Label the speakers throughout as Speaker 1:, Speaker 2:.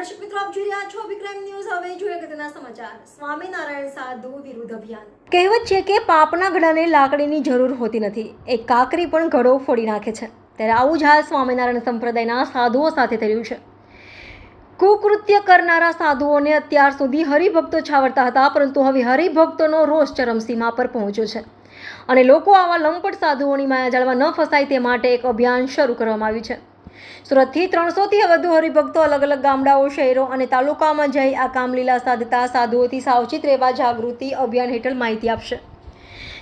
Speaker 1: દર્શક મિત્રો આપ જોઈ રહ્યા છો. વિક્રમ ન્યૂઝ હવે જોઈએ અગત્યના સમાચાર. સ્વામિનારાયણ સાધુ વિરુદ્ધ અભિયાન. કહેવત છે કે પાપના ઘડાને લાકડીની જરૂર હોતી નથી. એક કાકરી પણ ઘડો ફોડી નાખે છે. ત્યારે આવું જ હાલ સ્વામિનારાયણ સંપ્રદાયના સાધુઓ સાથે થયું છે. કુકૃત્ય કરનારા સાધુઓને અત્યાર સુધી હરિભક્તો છાવરતા હતા, પરંતુ હવે હરિભક્તોનો રોષ ચરમસીમા પર પહોંચ્યો છે. અને લોકો આવા લંપટ સાધુઓની માયાજાળમાં ન ફસાય તે માટે એક અભિયાન શરૂ કરવામાં આવ્યું છે. સુરતથી ત્રણસોથી વધુ હરિભક્તો અલગ અલગ ગામડાઓ, શહેરો અને તાલુકામાં જઈ આ કામલીલા સાધતા સાધુઓથી સાવચેત રહેવા જાગૃતિ અભિયાન હેઠળ માહિતી આપશે.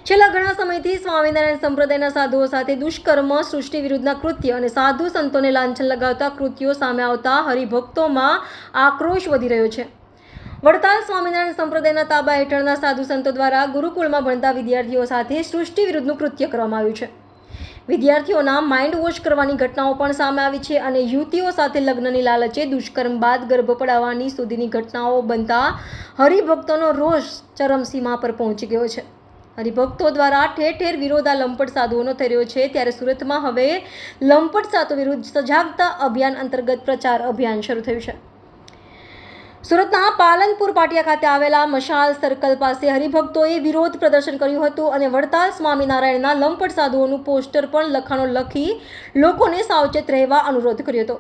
Speaker 1: છેલ્લા ઘણા સમયથી સ્વામિનારાયણ સંપ્રદાયના સાધુઓ સાથે દુષ્કર્મ, સૃષ્ટિ વિરુદ્ધના કૃત્ય અને સાધુ સંતોને લાંછન લગાવતા કૃત્યો સામે આવતા હરિભક્તોમાં આક્રોશ વધી રહ્યો છે. વડતાલ સ્વામિનારાયણ સંપ્રદાયના તાબા હેઠળના સાધુ સંતો દ્વારા ગુરુકુળમાં ભણતા વિદ્યાર્થીઓ સાથે સૃષ્ટિ વિરુદ્ધનું કૃત્ય કરવામાં આવ્યું છે. વિદ્યાર્થીઓના માઇન્ડ વોશ કરવાની ઘટનાઓ પણ સામે આવી છે અને યુવતીઓ સાથે લગ્નની લાલચે દુષ્કર્મ બાદ ગર્ભ પડાવવાની સુધીની ઘટનાઓ બનતા હરિભક્તોનો રોષ ચરમસીમા પર પહોંચી ગયો છે. હરિભક્તો દ્વારા ઠેર ઠેર વિરોધ આ લંપટ સાધુઓનો થઈ રહ્યો છે. ત્યારે સુરતમાં હવે લંપટ સાધુ વિરુદ્ધ સજાગતા અભિયાન અંતર્ગત પ્રચાર અભિયાન શરૂ થયું છે. સુરતના પાલનપુર પાટિયા ખાતે આવેલા મશાલ સર્કલ પાસે હરિભક્તોએ વિરોધ પ્રદર્શન કર્યું હતું અને વડતાલ સ્વામિનારાયણના લંપટ સાધુઓનું પોસ્ટર પણ લખાણો લખી લોકોને સાવચેત રહેવા અનુરોધ કર્યો હતો.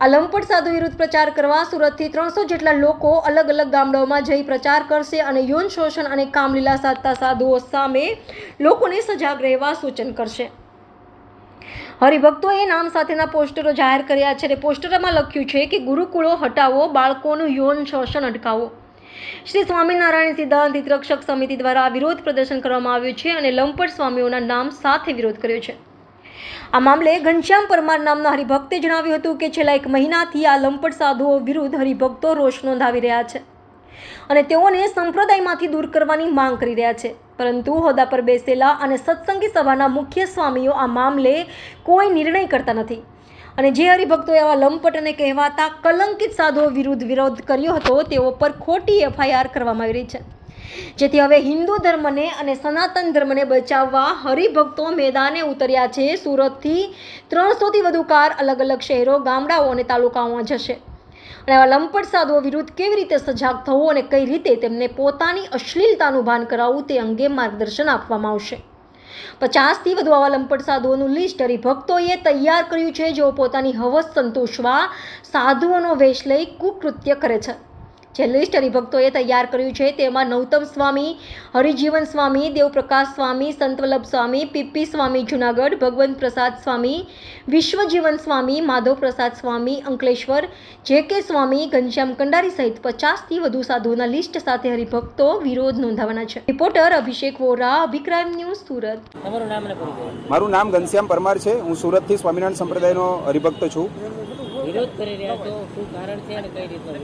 Speaker 1: આ લંપટ સાધુ વિરુદ્ધ પ્રચાર કરવા સુરતથી ત્રણસો જેટલા લોકો અલગ અલગ ગામડાઓમાં જઈ પ્રચાર કરશે અને યૌન શોષણ અને કામલીલા સાધતા સાધુઓ સામે લોકોને સજાગ રહેવા સૂચન કરશે. હરિભક્તોએ નામ સાથેના પોસ્ટરો જાહેર કર્યા છે અને પોસ્ટરમાં લખ્યું છે કે ગુરુકુળો હટાવો, બાળકોનું યૌન શોષણ અટકાવો. શ્રી સ્વામિનારાયણ સિદ્ધાંત હિતરક્ષક સમિતિ દ્વારા વિરોધ પ્રદર્શન કરવામાં આવ્યું છે અને લંપટ સ્વામીઓના નામ સાથે વિરોધ કર્યો છે. આ મામલે ઘનશ્યામ પરમાર નામના હરિભક્તે જણાવ્યું હતું કે છેલ્લા એક મહિનાથી આ લંપટ સાધુઓ વિરુદ્ધ હરિભક્તો રોષ નોંધાવી રહ્યા છે અને તેઓને સંપ્રદાયમાંથી દૂર કરવાની માંગ કરી રહ્યા છે. પરંતુ હોદ્દા પર બેસેલા અને સત્સંગી સભાના મુખ્ય સ્વામીઓ આ મામલે કોઈ નિર્ણય કરતા નથી. અને જે હરિભક્તો એવા લંપટ અને કહેવાતા કલંકિત સાધુઓ વિરુદ્ધ વિરોધ કર્યો હતો, તેઓ પર ખોટી એફઆઈઆર કરવામાં આવી રહી છે. જેથી હવે હિન્દુ ધર્મને અને સનાતન ધર્મને બચાવવા હરિભક્તો મેદાને ઉતર્યા છે. સુરતથી ત્રણસોથી વધુ કાર અલગ અલગ શહેરો, ગામડાઓ અને તાલુકાઓમાં જશે. અને આવા લંપટ સાધુઓ વિરુદ્ધ કેવી રીતે સજાગ થવું અને કઈ રીતે તેમને પોતાની અશ્લીલતાનું ભાન કરાવવું તે અંગે માર્ગદર્શન આપવામાં આવશે. પચાસથી વધુ આવા લંપટ સાધુઓનું લિસ્ટ હરિભક્તોએ તૈયાર કર્યું છે. જેઓ પોતાની હવસ સંતોષવા સાધુઓનો વેશ લઈ કુકૃત્ય કરે છે. જે લિસ્ટ હરિભક્તોએ તૈયાર કર્યું છે. તેમાં નૌતમ સ્વામી હરિજીવન સ્વામી દેવપ્રકાશ સ્વામી સંતવલ્લભ સ્વામી પીપી સ્વામી જુનાગઢ ભગવંત પ્રસાદ સ્વામી વિશ્વજીવન સ્વામી માધવ પ્રસાદ સ્વામી અંકલેશ્વર જે કે સ્વામી ઘનશ્યામ કંડારી સહિત પચાસથી વધુ સાધુઓના લિસ્ટ સાથે હરિભક્તો વિરોધ નોંધાવવાના છે. Reporter Abhishek Vora Abhi crime news Surat.
Speaker 2: મારું નામ ઘનશ્યામ પરમાર છે. હું સુરતથી સ્વામિનારાયણ સંપ્રદાયનો હરિભક્ત છું.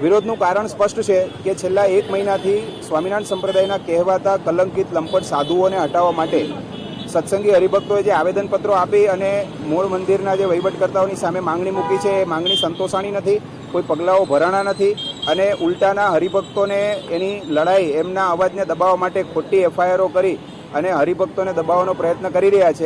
Speaker 2: વિરોધનું કારણ સ્પષ્ટ છે કે છેલ્લા એક મહિનાથી સ્વામિનારાયણ સંપ્રદાયના કહેવાતા કલંકિત લંપટ સાધુઓને હટાવવા માટે સત્સંગી હરિભક્તોએ જે આવેદનપત્રો આપી અને મૂળ મંદિરના જે વહીવટકર્તાઓની સામે માંગણી મૂકી છે, એ માંગણી સંતોષાણી નથી, કોઈ પગલાઓ ભરાણા નથી અને ઉલટાના હરિભક્તોને એની લડાઈ, એમના અવાજને દબાવવા માટે ખોટી એફઆઈઆરો કરી અને હરિભક્તોને દબાવવાનો પ્રયત્ન કરી રહ્યા છે.